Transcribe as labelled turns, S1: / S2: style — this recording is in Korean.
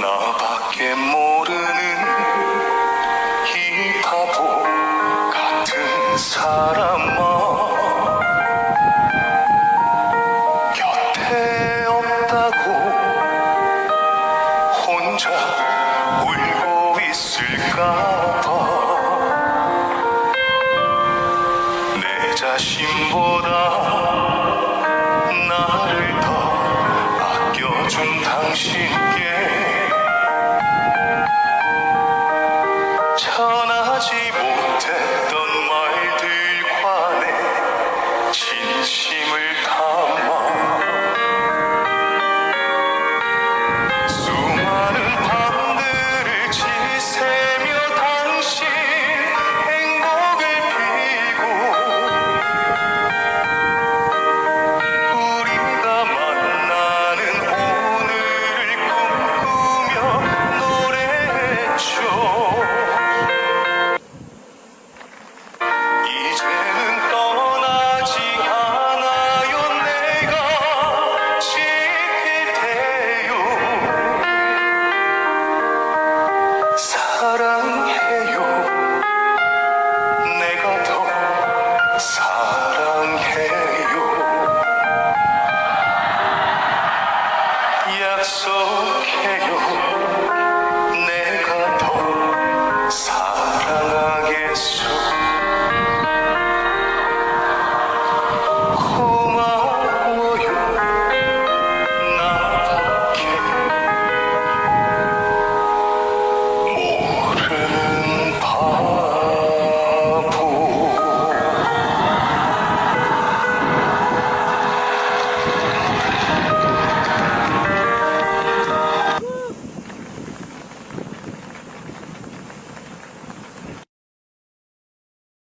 S1: 나 있을까봐 내 자신보다 나를 더 아껴준 당신께 전하지 못했던 말 so chaos.